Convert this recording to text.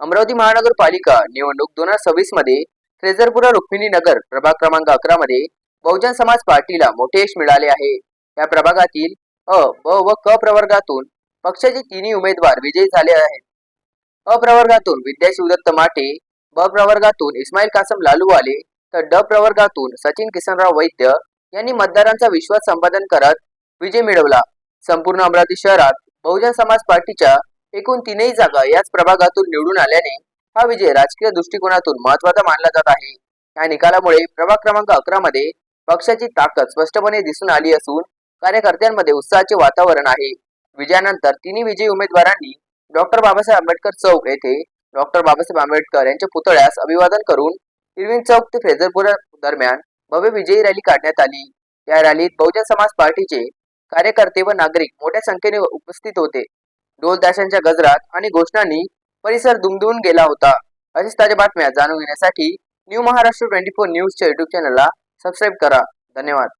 अमरावती महानगरपालिका निवडणूक दोन हजार सव्वीसमध्ये ट्रेझरपुरा रुक्मिणी नगर प्रभाग क्रमांक अकरा मध्ये बहुजन समाज पार्टीला मोठे यश मिळाले आहे. या प्रभागातील अ ब व क प्रवर्गातून पक्षाचे तिन्ही उमेदवार विजयी झाले आहेत. अ प्रवर्गातून विद्या शिवदत्त माटे ब प्रवर्गातून इस्माईल कासम लालूवाले तर ड प्रवर्गातून सचिन किसनराव वैद्य यांनी मतदारांचा विश्वास संपादन करत विजय मिळवला. संपूर्ण अमरावती शहरात बहुजन समाज पार्टीच्या एकूण तीनही जागा याच प्रभागातून निवडून आल्याने हा विजय राजकीय दृष्टिकोनातून महत्त्वाचा मानला जात आहे. या निकालामुळे प्रभाग क्रमांक अकरा मध्ये पक्षाची ताकद स्पष्टपणे दिसून आली असून कार्यकर्त्यांमध्ये उत्साहाचे वातावरण आहे. विजयानंतर तिन्ही विजयी उमेदवारांनी डॉक्टर बाबासाहेब आंबेडकर चौक येथे डॉक्टर बाबासाहेब आंबेडकर यांच्या पुतळ्यास अभिवादन करून इरविन चौक ते फेजरपूर दरम्यान भव्य विजयी रॅली काढण्यात आली. या रॅलीत बहुजन समाज पार्टीचे कार्यकर्ते व नागरिक मोठ्या संख्येने उपस्थित होते. ढोलताशांच्या गजरात आणि घोषणांनी परिसर दुमदुमून गेला होता. अशीच ताज्या बातम्या जाणून घेण्यासाठी न्यू महाराष्ट्र ट्वेंटी फोर न्यूजच्या युट्यूब चॅनलला सबस्क्राईब करा. धन्यवाद.